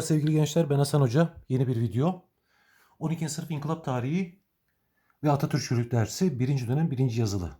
Sevgili gençler ben Hasan Hoca. Yeni bir video. 12. sınıf İnkılap Tarihi ve Atatürkçülük dersi 1. dönem 1. yazılı.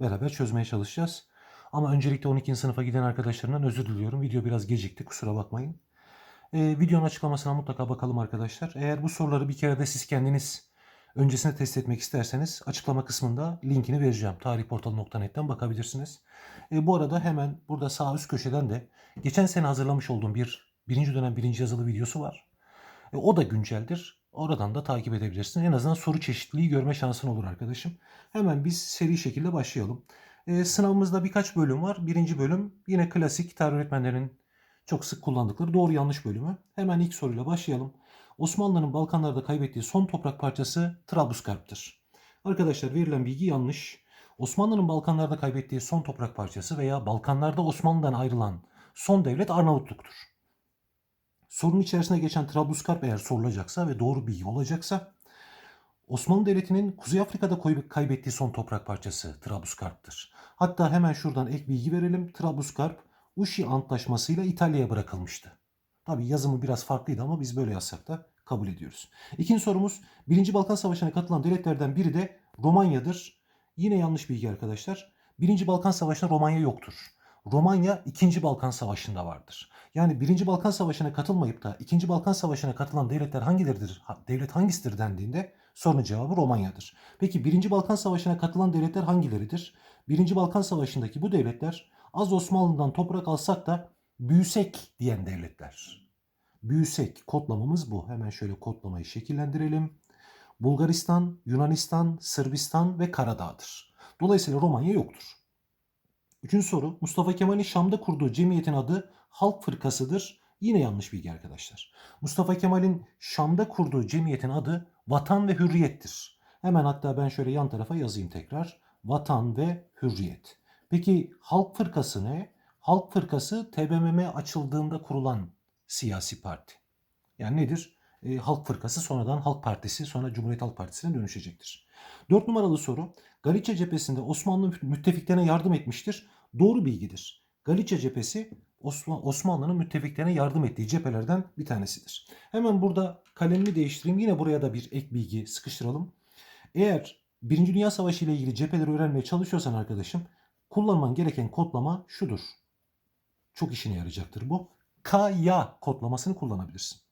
Beraber çözmeye çalışacağız. Ama öncelikle 12. sınıfa giden arkadaşlarımdan özür diliyorum. Video biraz gecikti kusura bakmayın. Ee, videonun açıklamasına mutlaka bakalım arkadaşlar. Eğer bu soruları bir kere de siz kendiniz öncesinde test etmek isterseniz açıklama kısmında linkini vereceğim. Tarihportalı.net'ten bakabilirsiniz. Ee, bu arada hemen burada sağ üst köşeden de geçen sene hazırlamış olduğum bir birinci dönem birinci yazılı videosu var. E, o da günceldir. Oradan da takip edebilirsin. En azından soru çeşitliliği görme şansın olur arkadaşım. Hemen biz seri şekilde başlayalım. E, sınavımızda birkaç bölüm var. Birinci bölüm yine klasik tarih öğretmenlerin çok sık kullandıkları doğru yanlış bölümü. Hemen ilk soruyla başlayalım. Osmanlı'nın Balkanlarda kaybettiği son toprak parçası Trablusgarp'tır. Arkadaşlar verilen bilgi yanlış. Osmanlı'nın Balkanlarda kaybettiği son toprak parçası veya Balkanlarda Osmanlı'dan ayrılan son devlet Arnavutluk'tur. Sorunun içerisine geçen Trablusgarp eğer sorulacaksa ve doğru bilgi olacaksa Osmanlı Devleti'nin Kuzey Afrika'da kaybettiği son toprak parçası Trablusgarp'tır. Hatta hemen şuradan ek bilgi verelim. Trablusgarp Uşi Antlaşması'yla İtalya'ya bırakılmıştı. Tabi yazımı biraz farklıydı ama biz böyle yazsak da kabul ediyoruz. İkinci sorumuz 1. Balkan Savaşı'na katılan devletlerden biri de Romanya'dır. Yine yanlış bilgi arkadaşlar. 1. Balkan Savaşı'nda Romanya yoktur. Romanya 2. Balkan Savaşı'nda vardır. Yani 1. Balkan Savaşı'na katılmayıp da 2. Balkan Savaşı'na katılan devletler hangileridir? Ha- Devlet hangisidir dendiğinde sorunun cevabı Romanya'dır. Peki 1. Balkan Savaşı'na katılan devletler hangileridir? 1. Balkan Savaşı'ndaki bu devletler az Osmanlı'dan toprak alsak da büyüsek diyen devletler. Büyüsek kodlamamız bu. Hemen şöyle kodlamayı şekillendirelim. Bulgaristan, Yunanistan, Sırbistan ve Karadağ'dır. Dolayısıyla Romanya yoktur. Üçüncü soru. Mustafa Kemal'in Şam'da kurduğu cemiyetin adı Halk Fırkası'dır. Yine yanlış bilgi arkadaşlar. Mustafa Kemal'in Şam'da kurduğu cemiyetin adı Vatan ve Hürriyet'tir. Hemen hatta ben şöyle yan tarafa yazayım tekrar. Vatan ve Hürriyet. Peki Halk Fırkası ne? Halk Fırkası TBMM açıldığında kurulan siyasi parti. Yani nedir? E, Halk Fırkası sonradan Halk Partisi sonra Cumhuriyet Halk Partisi'ne dönüşecektir. Dört numaralı soru. Galicia cephesinde Osmanlı müttefiklerine yardım etmiştir. Doğru bilgidir. Galicia cephesi Osman- Osmanlı'nın müttefiklerine yardım ettiği cephelerden bir tanesidir. Hemen burada kalemimi değiştireyim. Yine buraya da bir ek bilgi sıkıştıralım. Eğer Birinci Dünya Savaşı ile ilgili cepheleri öğrenmeye çalışıyorsan arkadaşım kullanman gereken kodlama şudur. Çok işine yarayacaktır bu. K-Ya kodlamasını kullanabilirsin.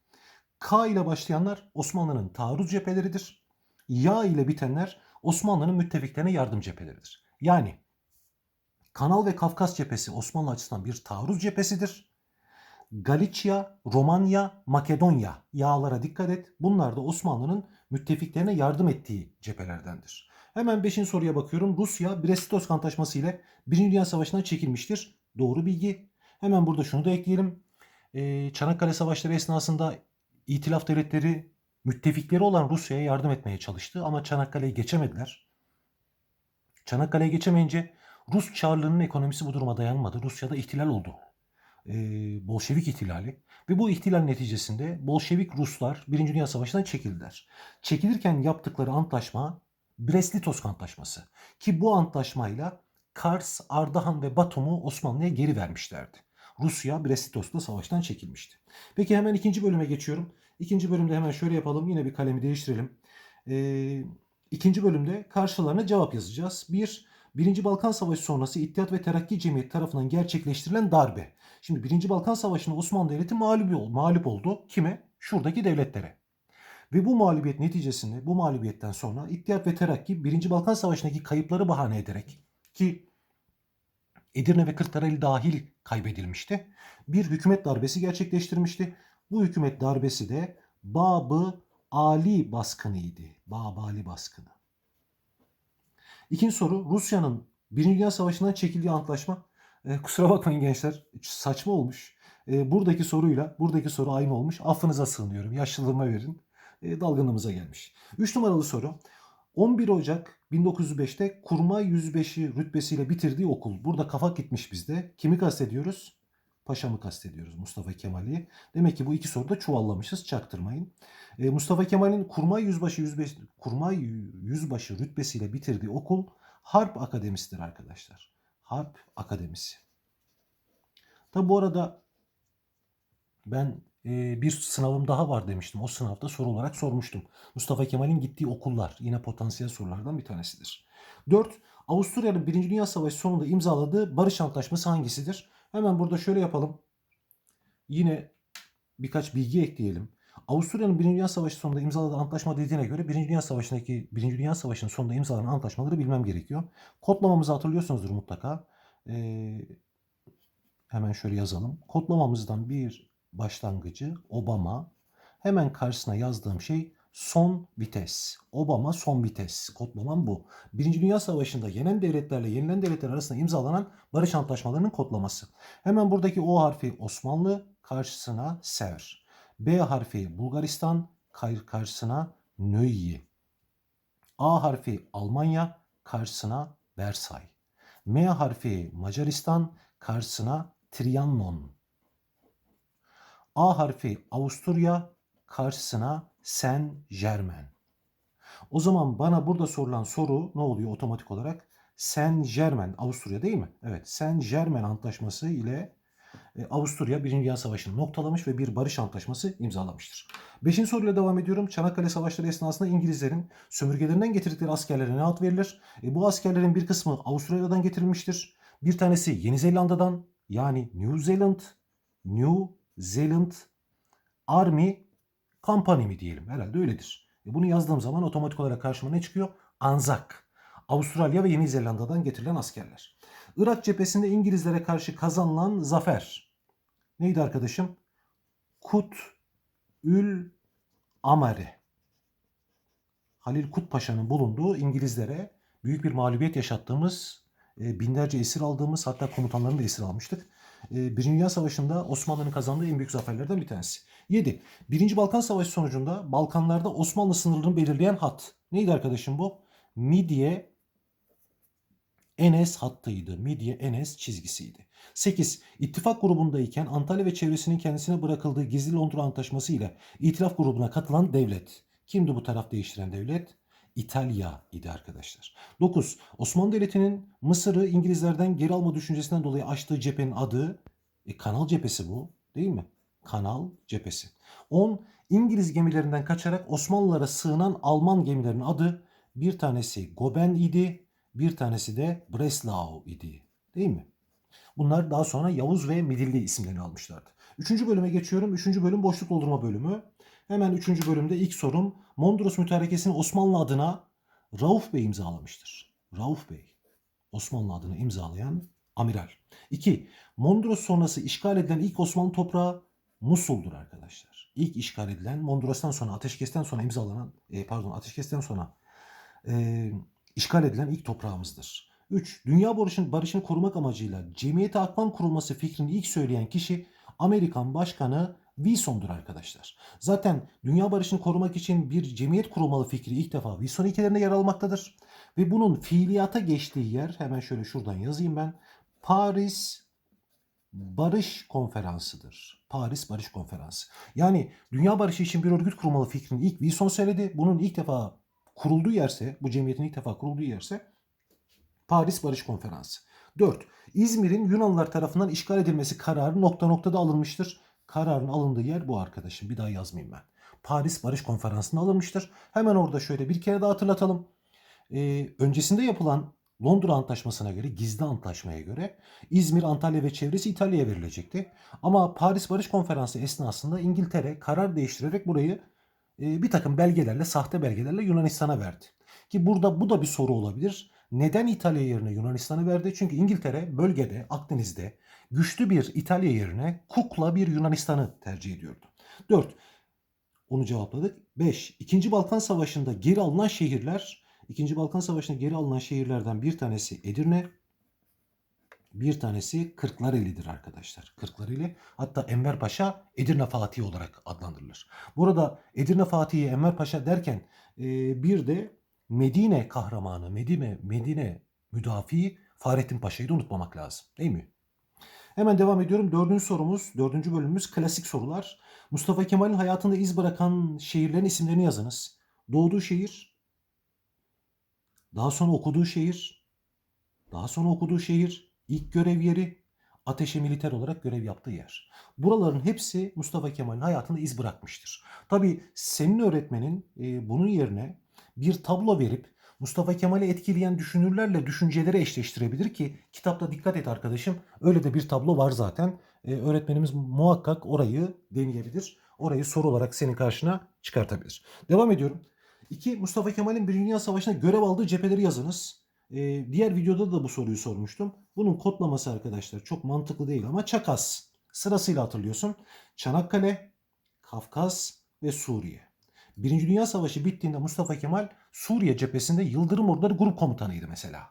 K ile başlayanlar Osmanlı'nın taarruz cepheleridir. Ya ile bitenler Osmanlı'nın müttefiklerine yardım cepheleridir. Yani Kanal ve Kafkas cephesi Osmanlı açısından bir taarruz cephesidir. Galicia, Romanya, Makedonya yağlara dikkat et. Bunlar da Osmanlı'nın müttefiklerine yardım ettiği cephelerdendir. Hemen 5. soruya bakıyorum. Rusya Brest-Litovsk Antlaşması ile 1. Dünya Savaşı'na çekilmiştir. Doğru bilgi. Hemen burada şunu da ekleyelim. Ee, Çanakkale Savaşları esnasında İtilaf devletleri müttefikleri olan Rusya'ya yardım etmeye çalıştı ama Çanakkale'yi geçemediler. Çanakkale'ye geçemeyince Rus Çarlığı'nın ekonomisi bu duruma dayanmadı. Rusya'da ihtilal oldu. Ee, Bolşevik ihtilali. Ve bu ihtilal neticesinde Bolşevik Ruslar 1. Dünya Savaşı'ndan çekildiler. Çekilirken yaptıkları antlaşma Brest-Litovsk Antlaşması. Ki bu antlaşmayla Kars, Ardahan ve Batum'u Osmanlı'ya geri vermişlerdi. Rusya Brest-Litovsk'ta savaştan çekilmişti. Peki hemen ikinci bölüme geçiyorum. İkinci bölümde hemen şöyle yapalım. Yine bir kalemi değiştirelim. Ee, ikinci bölümde karşılarına cevap yazacağız. Bir, Birinci Balkan Savaşı sonrası İttihat ve Terakki Cemiyeti tarafından gerçekleştirilen darbe. Şimdi Birinci Balkan Savaşı'nda Osmanlı Devleti mağlup, mağlup oldu. Kime? Şuradaki devletlere. Ve bu mağlubiyet neticesinde bu mağlubiyetten sonra İttihat ve Terakki Birinci Balkan Savaşı'ndaki kayıpları bahane ederek ki Edirne ve Kırklareli dahil kaybedilmişti. Bir hükümet darbesi gerçekleştirmişti. Bu hükümet darbesi de Babı Ali baskınıydı. Babı Ali baskını. İkinci soru Rusya'nın Birinci Dünya Savaşı'ndan çekildiği antlaşma. E, kusura bakmayın gençler saçma olmuş. E, buradaki soruyla buradaki soru aynı olmuş. Affınıza sığınıyorum. Yaşlılığıma verin. E, dalgınlığımıza gelmiş. Üç numaralı soru. 11 Ocak 1905'te Kurmay Yüzbeşi rütbesiyle bitirdiği okul. Burada kafa gitmiş bizde. Kimi kastediyoruz? Paşa'mı kastediyoruz Mustafa Kemal'i. Demek ki bu iki soruda çuvallamışız çaktırmayın. E, Mustafa Kemal'in Kurmay Yüzbaşı Yüzbeş, Kurmay Yüzbaşı rütbesiyle bitirdiği okul Harp Akademisi'dir arkadaşlar. Harp Akademisi. Tabi bu arada ben bir sınavım daha var demiştim. O sınavda soru olarak sormuştum. Mustafa Kemal'in gittiği okullar yine potansiyel sorulardan bir tanesidir. 4. Avusturya'nın 1. Dünya Savaşı sonunda imzaladığı barış antlaşması hangisidir? Hemen burada şöyle yapalım. Yine birkaç bilgi ekleyelim. Avusturya'nın 1. Dünya Savaşı sonunda imzaladığı antlaşma dediğine göre 1. Dünya Savaşı'ndaki 1. Dünya Savaşı'nın sonunda imzalanan antlaşmaları bilmem gerekiyor. Kodlamamızı hatırlıyorsunuzdur mutlaka. Ee, hemen şöyle yazalım. Kodlamamızdan bir başlangıcı Obama. Hemen karşısına yazdığım şey son vites. Obama son vites. Kodlamam bu. Birinci Dünya Savaşı'nda yenen devletlerle yenilen devletler arasında imzalanan barış antlaşmalarının kodlaması. Hemen buradaki O harfi Osmanlı karşısına Sever. B harfi Bulgaristan kar- karşısına Nöyi. A harfi Almanya karşısına Versay. M harfi Macaristan karşısına Trianon. A harfi Avusturya karşısına Saint Germain. O zaman bana burada sorulan soru ne oluyor otomatik olarak? Saint Germain, Avusturya değil mi? Evet, Saint Germain Antlaşması ile e, Avusturya 1. Dünya Savaşı'nı noktalamış ve bir barış antlaşması imzalamıştır. Beşinci soruyla devam ediyorum. Çanakkale Savaşları esnasında İngilizlerin sömürgelerinden getirdikleri askerlere ne ad verilir? E, bu askerlerin bir kısmı Avustralya'dan getirilmiştir. Bir tanesi Yeni Zelanda'dan yani New Zealand, New Zealand Army Company mi diyelim herhalde öyledir. E, bunu yazdığım zaman otomatik olarak karşıma ne çıkıyor? Anzak. Avustralya ve Yeni Zelanda'dan getirilen askerler. Irak cephesinde İngilizlere karşı kazanılan zafer. Neydi arkadaşım? Kut Ül Amare. Halil Kut Paşa'nın bulunduğu İngilizlere büyük bir mağlubiyet yaşattığımız, binlerce esir aldığımız hatta komutanlarını da esir almıştık. E, Birinci Dünya Savaşı'nda Osmanlı'nın kazandığı en büyük zaferlerden bir tanesi. 7. Birinci Balkan Savaşı sonucunda Balkanlarda Osmanlı sınırını belirleyen hat. Neydi arkadaşım bu? Midye Enes hattıydı. Midye Enes çizgisiydi. 8. İttifak grubundayken Antalya ve çevresinin kendisine bırakıldığı Gizli Londra Antlaşması ile İtilaf grubuna katılan devlet. Kimdi bu taraf değiştiren devlet? İtalya idi arkadaşlar. 9. Osmanlı Devleti'nin Mısır'ı İngilizlerden geri alma düşüncesinden dolayı açtığı cephenin adı e, Kanal Cephesi bu değil mi? Kanal Cephesi. 10. İngiliz gemilerinden kaçarak Osmanlılara sığınan Alman gemilerinin adı bir tanesi Goben idi, bir tanesi de Breslau idi. Değil mi? Bunlar daha sonra Yavuz ve Midilli isimlerini almışlardı. Üçüncü bölüme geçiyorum. Üçüncü bölüm boşluk doldurma bölümü. Hemen üçüncü bölümde ilk sorum Mondros Mütarekesi'ni Osmanlı adına Rauf Bey imzalamıştır. Rauf Bey. Osmanlı adını imzalayan amiral. 2. Mondros sonrası işgal edilen ilk Osmanlı toprağı Musul'dur arkadaşlar. İlk işgal edilen Mondros'tan sonra ateşkesten sonra imzalanan e, pardon ateşkesten sonra e, işgal edilen ilk toprağımızdır. 3. Dünya barışını, barışını korumak amacıyla Cemiyeti Akban kurulması fikrini ilk söyleyen kişi Amerikan Başkanı Wilson'dur arkadaşlar. Zaten dünya barışını korumak için bir cemiyet kurulmalı fikri ilk defa Wilson ilkelerinde yer almaktadır. Ve bunun fiiliyata geçtiği yer hemen şöyle şuradan yazayım ben. Paris Barış Konferansı'dır. Paris Barış Konferansı. Yani dünya barışı için bir örgüt kurmalı fikrini ilk Wilson söyledi. Bunun ilk defa kurulduğu yerse, bu cemiyetin ilk defa kurulduğu yerse Paris Barış Konferansı. 4. İzmir'in Yunanlılar tarafından işgal edilmesi kararı nokta noktada alınmıştır. Kararın alındığı yer bu arkadaşım. Bir daha yazmayayım ben. Paris Barış Konferansı'nda alınmıştır. Hemen orada şöyle bir kere daha hatırlatalım. Ee, öncesinde yapılan Londra Antlaşması'na göre, gizli antlaşmaya göre İzmir, Antalya ve çevresi İtalya'ya verilecekti. Ama Paris Barış Konferansı esnasında İngiltere karar değiştirerek burayı e, bir takım belgelerle, sahte belgelerle Yunanistan'a verdi. Ki burada bu da bir soru olabilir. Neden İtalya yerine Yunanistan'ı verdi? Çünkü İngiltere bölgede, Akdeniz'de güçlü bir İtalya yerine kukla bir Yunanistan'ı tercih ediyordu. 4. Onu cevapladık. 5. İkinci Balkan Savaşı'nda geri alınan şehirler, İkinci Balkan Savaşı'nda geri alınan şehirlerden bir tanesi Edirne, bir tanesi Kırklareli'dir arkadaşlar. Kırklareli. Hatta Enver Paşa Edirne Fatih olarak adlandırılır. Burada Edirne Fatih'i Enver Paşa derken e, bir de Medine kahramanı, Medine, Medine müdafi Fahrettin Paşa'yı da unutmamak lazım. Değil mi? Hemen devam ediyorum. Dördüncü sorumuz, dördüncü bölümümüz klasik sorular. Mustafa Kemal'in hayatında iz bırakan şehirlerin isimlerini yazınız. Doğduğu şehir, daha sonra okuduğu şehir, daha sonra okuduğu şehir, ilk görev yeri, ateşe militer olarak görev yaptığı yer. Buraların hepsi Mustafa Kemal'in hayatında iz bırakmıştır. Tabii senin öğretmenin e, bunun yerine bir tablo verip Mustafa Kemal'i etkileyen düşünürlerle düşünceleri eşleştirebilir ki kitapta dikkat et arkadaşım öyle de bir tablo var zaten. E, öğretmenimiz muhakkak orayı deneyebilir. Orayı soru olarak senin karşına çıkartabilir. Devam ediyorum. 2. Mustafa Kemal'in Birinci Dünya Savaşı'nda görev aldığı cepheleri yazınız. Ee, diğer videoda da bu soruyu sormuştum. Bunun kodlaması arkadaşlar çok mantıklı değil ama Çakas. Sırasıyla hatırlıyorsun. Çanakkale, Kafkas ve Suriye. Birinci Dünya Savaşı bittiğinde Mustafa Kemal Suriye cephesinde Yıldırım Orduları Grup Komutanıydı mesela.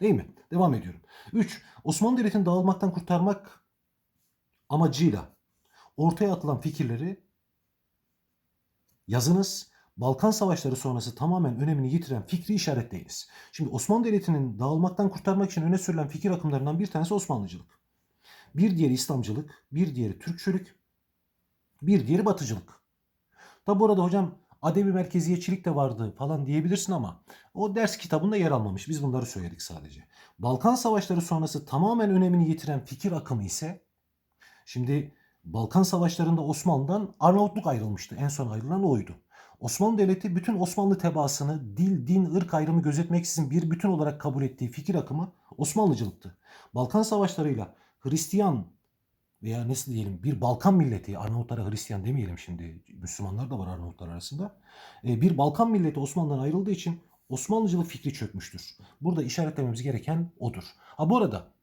Değil mi? Devam ediyorum. 3. Osmanlı Devleti'ni dağılmaktan kurtarmak amacıyla ortaya atılan fikirleri yazınız. Balkan Savaşları sonrası tamamen önemini yitiren fikri işaretleyiniz. Şimdi Osmanlı Devleti'nin dağılmaktan kurtarmak için öne sürülen fikir akımlarından bir tanesi Osmanlıcılık. Bir diğeri İslamcılık, bir diğeri Türkçülük, bir diğeri Batıcılık. Tabi burada hocam adebi merkeziyetçilik de vardı falan diyebilirsin ama o ders kitabında yer almamış. Biz bunları söyledik sadece. Balkan Savaşları sonrası tamamen önemini yitiren fikir akımı ise şimdi Balkan Savaşları'nda Osmanlı'dan Arnavutluk ayrılmıştı. En son ayrılan oydu. Osmanlı Devleti bütün Osmanlı tebaasını dil, din, ırk ayrımı gözetmeksizin bir bütün olarak kabul ettiği fikir akımı Osmanlıcılıktı. Balkan Savaşları'yla Hristiyan veya nasıl diyelim bir Balkan milleti, Arnavutlara Hristiyan demeyelim şimdi, Müslümanlar da var Arnavutlar arasında. E, Bir Balkan milleti Osmanlı'dan ayrıldığı için Osmanlıcılık fikri çökmüştür. Burada işaretlememiz gereken odur. Ha bu arada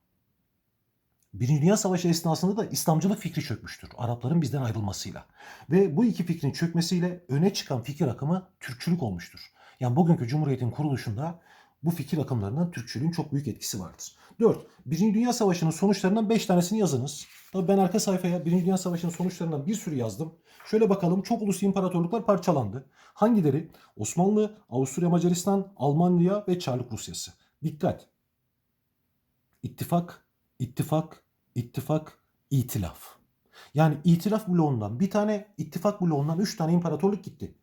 Birinci Dünya Savaşı esnasında da İslamcılık fikri çökmüştür. Arapların bizden ayrılmasıyla. Ve bu iki fikrin çökmesiyle öne çıkan fikir akımı Türkçülük olmuştur. Yani bugünkü Cumhuriyet'in kuruluşunda bu fikir akımlarından Türkçülüğün çok büyük etkisi vardır. 4. Birinci Dünya Savaşı'nın sonuçlarından 5 tanesini yazınız. Tabii ben arka sayfaya Birinci Dünya Savaşı'nın sonuçlarından bir sürü yazdım. Şöyle bakalım çok uluslu imparatorluklar parçalandı. Hangileri? Osmanlı, Avusturya Macaristan, Almanya ve Çarlık Rusyası. Dikkat! İttifak, ittifak, ittifak, itilaf. Yani itilaf bloğundan bir tane, ittifak bloğundan üç tane imparatorluk gitti.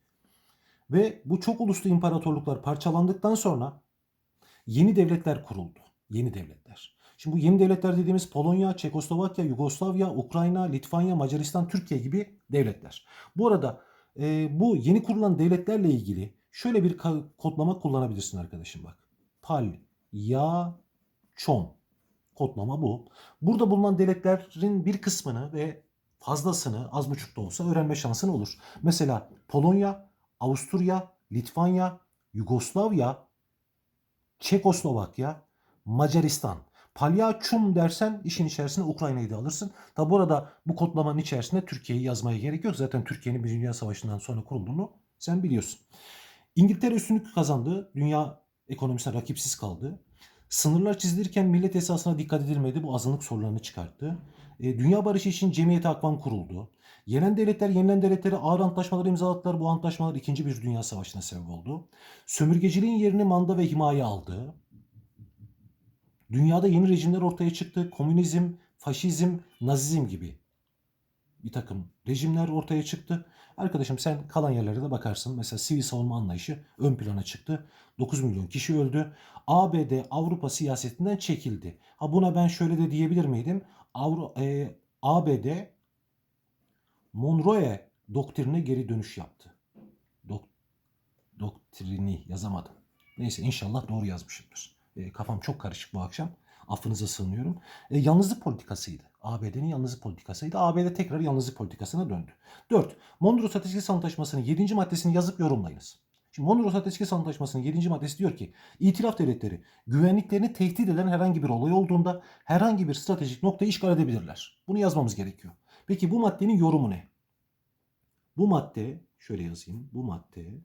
Ve bu çok uluslu imparatorluklar parçalandıktan sonra yeni devletler kuruldu. Yeni devletler. Şimdi bu yeni devletler dediğimiz Polonya, Çekoslovakya, Yugoslavya, Ukrayna, Litvanya, Macaristan, Türkiye gibi devletler. Bu arada e, bu yeni kurulan devletlerle ilgili şöyle bir kodlama kullanabilirsin arkadaşım bak. Pal, ya, çom. Kodlama bu. Burada bulunan devletlerin bir kısmını ve fazlasını az buçuk da olsa öğrenme şansın olur. Mesela Polonya, Avusturya, Litvanya, Yugoslavya, Çekoslovakya, Macaristan. Palyaçum dersen işin içerisine Ukrayna'yı da alırsın. Tabi burada bu kodlamanın içerisinde Türkiye'yi yazmaya gerek yok. Zaten Türkiye'nin Birinci Dünya Savaşı'ndan sonra kurulduğunu sen biliyorsun. İngiltere üstünlük kazandı. Dünya ekonomisine rakipsiz kaldı. Sınırlar çizilirken millet esasına dikkat edilmedi. Bu azınlık sorularını çıkarttı. E, dünya barışı için Cemiyeti Akvan kuruldu. Yenen devletler yenilen devletlere ağır antlaşmalar imzaladılar. Bu antlaşmalar 2. bir Dünya Savaşı'na sebep oldu. Sömürgeciliğin yerini manda ve himaye aldı. Dünyada yeni rejimler ortaya çıktı. Komünizm, faşizm, nazizm gibi bir takım rejimler ortaya çıktı. Arkadaşım sen kalan yerlere de bakarsın. Mesela sivil savunma anlayışı ön plana çıktı. 9 milyon kişi öldü. ABD Avrupa siyasetinden çekildi. Ha buna ben şöyle de diyebilir miydim? Avru, e, ABD Monroe doktrine geri dönüş yaptı. Dok, doktrini yazamadım. Neyse inşallah doğru yazmışımdır. E, kafam çok karışık bu akşam. Affınıza sığınıyorum. E, yalnızlık politikasıydı. ABD'nin yalnızlık politikasıydı. ABD tekrar yalnızlık politikasına döndü. 4. Mondros Ateşkes Antlaşması'nın 7. maddesini yazıp yorumlayınız. Şimdi Mondros Ateşkes Antlaşması'nın 7. maddesi diyor ki itilaf devletleri güvenliklerini tehdit eden herhangi bir olay olduğunda herhangi bir stratejik noktayı işgal edebilirler. Bunu yazmamız gerekiyor. Peki bu maddenin yorumu ne? Bu madde şöyle yazayım. Bu madde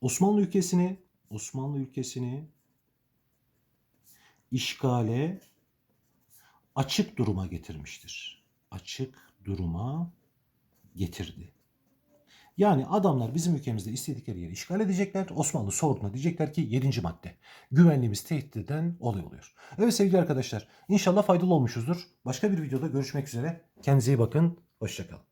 Osmanlı ülkesini Osmanlı ülkesini işgale açık duruma getirmiştir. Açık duruma getirdi. Yani adamlar bizim ülkemizde istedikleri yeri işgal edecekler. Osmanlı sorduğunda diyecekler ki 7. madde. Güvenliğimiz tehdit eden olay oluyor. Evet sevgili arkadaşlar inşallah faydalı olmuşuzdur. Başka bir videoda görüşmek üzere. Kendinize iyi bakın. Hoşçakalın.